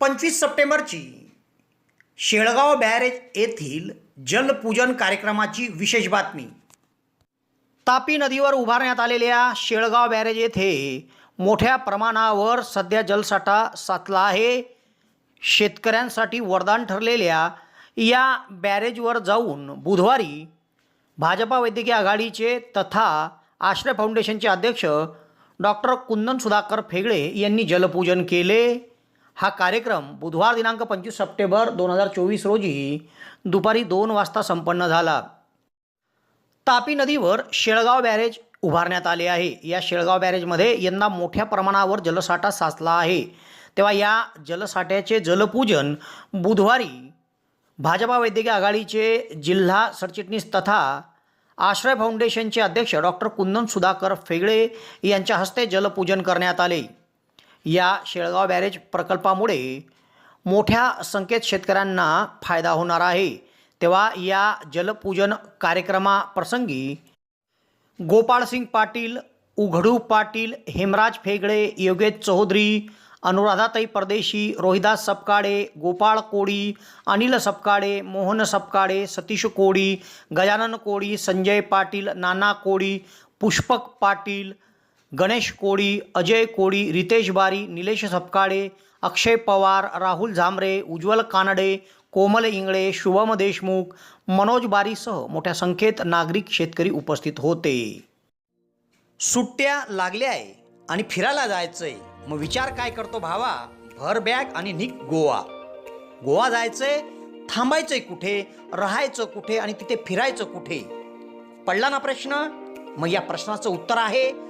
पंचवीस सप्टेंबरची शेळगाव बॅरेज येथील जलपूजन कार्यक्रमाची विशेष बातमी. तापी नदीवर उभारण्यात आलेल्या शेळगाव बॅरेज येथे मोठ्या प्रमाणावर सध्या जलसाठा साचला आहे. शेतकऱ्यांसाठी वरदान ठरलेल्या या बॅरेजवर जाऊन बुधवारी भाजपा वैद्यकीय आघाडीचे तथा आश्रय फाउंडेशनचे अध्यक्ष डॉक्टर कुंदन सुधाकर फेगळे यांनी जलपूजन केले. हा कार्यक्रम बुधवार दिनांक पंचवीस सप्टेंबर दोन हजार चोवीस रोजी दुपारी दोन वाजता संपन्न झाला. तापी नदीवर शेळगाव बॅरेज उभारण्यात आले आहे. या शेळगाव बॅरेजमध्ये यंदा मोठ्या प्रमाणावर जलसाठा साचला आहे. तेव्हा या जलसाठ्याचे जलपूजन बुधवारी भाजपा वैद्यकीय आघाडीचे जिल्हा सरचिटणीस तथा आश्रय फाउंडेशनचे अध्यक्ष डॉक्टर कुंदन सुधाकर फेगळे यांच्या हस्ते जलपूजन करण्यात आले. या शेळगाव बॅरेज प्रकल्पामुळे मोठ्या संख्येत शेतकऱ्यांना फायदा होणार आहे. तेव्हा या जलपूजन कार्यक्रमाप्रसंगी गोपाळसिंग पाटील उघडू पाटील हेमराज फेगळे योगेश चौधरी अनुराधाताई परदेशी रोहिदास सपकाळे गोपाळ कोळी अनिल सपकाळे मोहन सपकाळे सतीश कोळी गजानन कोळी संजय पाटील नाना कोळी पुष्पक पाटील गणेश कोळी अजय कोळी रितेश बारी निलेश सपकाळे अक्षय पवार राहुल झांबरे उज्ज्वल कानडे कोमल इंगळे शुभम देशमुख मनोज बारीसह मोठ्या संख्येत नागरिक शेतकरी उपस्थित होते. सुट्ट्या लागल्या आहे आणि फिरायला जायचंय. मग विचार काय करतो भावा? भर बॅग आणि निक गोवा. गोवा जायचंय थांबायचंय कुठे? राहायचं कुठे आणि तिथे फिरायचं कुठे? पडला ना प्रश्न? मग या प्रश्नाचं उत्तर आहे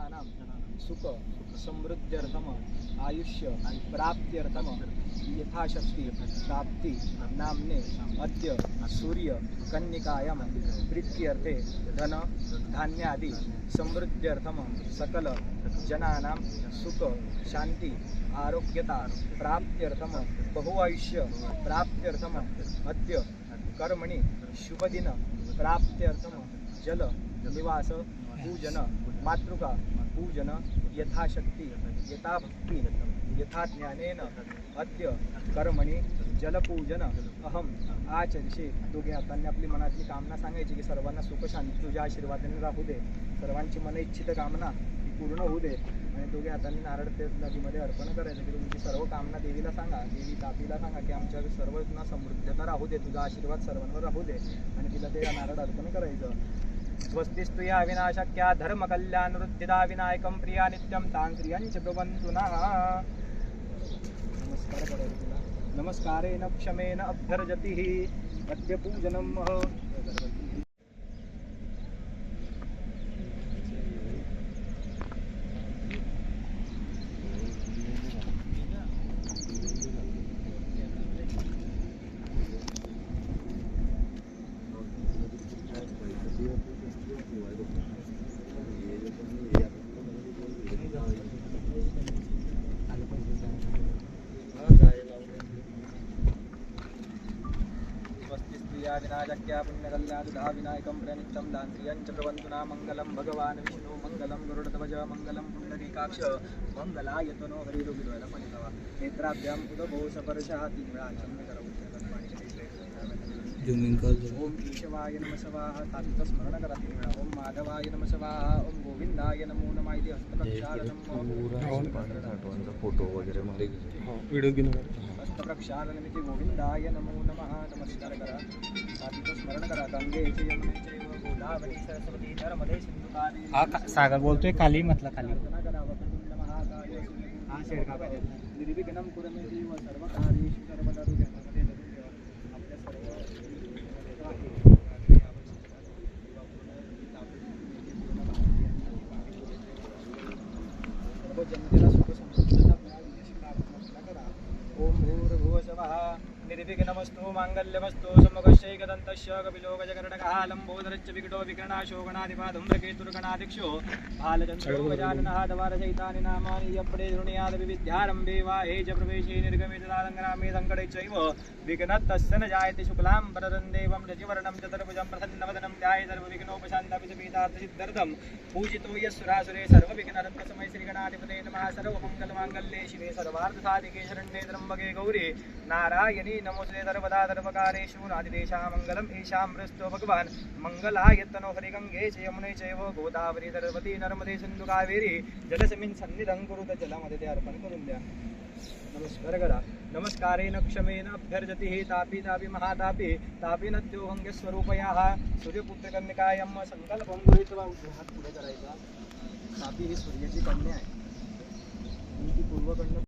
जनानां सुख समृद्ध्यर्थम आयुष्य प्राप्त्यर्थम यथाशक्ती प्राप्ती नामने अद्य सूर्य कन्यकायां प्रीत्यर्थे धन धान्यादि समृद्ध्यर्थम सकल जनानां सुख शांती आरोग्यता प्राप्त्यर्थम बहुआयुष्य प्राप्त्यर्थम अद्य कर्मणि शुभदिन प्राप्त्यर्थम जल निवास पूजन मातृका पूजन यथाशक्ती यथा भक्ती यथा ज्ञानेन अद्य कर्मणि जलपूजन। अहम आचरिषे। दोघे हातांनी आपली मनातली कामना सांगायची की सर्वांना सुखशांती तुझ्या आशीर्वादाने राहू दे. सर्वांची मन इच्छित कामना पूर्ण होऊ दे. आणि दोघे हातांनी नारळ ते नदीमध्ये अर्पण करायचं की तुमची सर्व कामना देवीला सांगा. देवी तापीला सांगा की आमच्या सर्वांना समृद्धता राहू दे. तुझा आशीर्वाद सर्वांवर राहू दे. आणि तिला ते नारळ अर्पण करायचं. स्वस्तिस्तु या विनाशक्या धर्म कल्याण वृद्धिदा विनायकं प्रिया नित्यं तां श्रियं च ब्रुवन्तु नः नमस्कार करायचं तुला नमस्कारेण क्षमेन अभ्यर्जतिः। अद्य पूजनं स्वस्ति या विनायकं प्रणित्यं दान्त्रियं च प्रबन्धुना मङ्गलं भगवान् विष्णु मङ्गलं गरुडध्वज मङ्गलं पुण्डरीकाक्ष मङ्गलायतनो तनो नेत्राभ्यां नेत्राभ्याम् उदभौ सपर्शः तीव्रा ओम केशवाय नम स्वाहा तात्विक स्मरण करा तीन वेळा ओम माधवाय नम स्वाहा ओम गोविंदाय नमो नमः इति हस्तप्रक्षालनम फोटो वगैरे व्हिडिओ घेऊन हस्तप्रक्षालनमिति गोविंदाय नमो नमः. नमस्कार करा. स्मरण करा गंगे गोदावरी सरस्वती नर्मदे हा सागर बोलतोय खाली म्हटलं खाली हा. निर्विघ्नं कुरु मे देव सर्वकार्येषु सर्वदा तु जगन्नाथे देव आपल्या सर्व निर्विघ्नमस्तु माङ्गल्यमस्तु समगश्चैकदन्तस्य कपिलोगजकर्णकः लम्बोदरश्च विकटो विकर्णाशोगणादिपादुम्रकेतुर्गणादिक्षो बालचन्द्रो गजाननः दवारचैतानि नामानि यप्पडे धृणीयादविद्यारम्भे वा हे च प्रवेशे निर्गमे सङ्कटे चैव विघ्नतस्य न जायते शुक्लां वरदं देवं रजिवर्णं चतुर्भुजं प्रसन्नवदनं ध्याये सर्वविघ्नोपशान्तपितपीतार्थसिद्धर्थं पूजितो यस्सुरासुरे सर्वविघ्नरन्तसमय श्रीगणाधिपते नमः। सर्वमङ्गलमाङ्गल्ये शिवे सर्वार्थसाधिके शरण्ये त्र्यम्बके गौरे। नारायणी नमोऽस्ते सर्वदा सर्वकारेषु नादिदेशा मङ्गलम् ईशां मृस्तो भगवान्। मङ्गलायत्तनो हरिगङ्गे च यमुने चैव गोदावरी सरस्वती नर्मदे सिन्धु कावेरी। जलसमिन् सन्निधं कुरुत जलमध्ये ते अर्पण करून द्या नमस्कार करा नमस्कारेण क्षमेन अभ्यर्जति तापी तापी महातापी। तापी नद्योभंगस्वरूपयाः सूर्यपुत्रकन्यकायं संकल्पं गृहीत्वा हात पुढे करायचा तापी ही सूर्याची कन्या आहे। ती पूर्वकन्या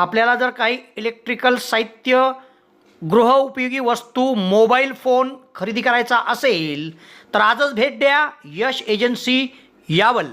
आपल्याला जर काही इलेक्ट्रिकल साहित्य गृहउपयोगी वस्तू मोबाईल फोन खरेदी करायचा असेल तर आजच भेट द्या यश एजन्सी यावल.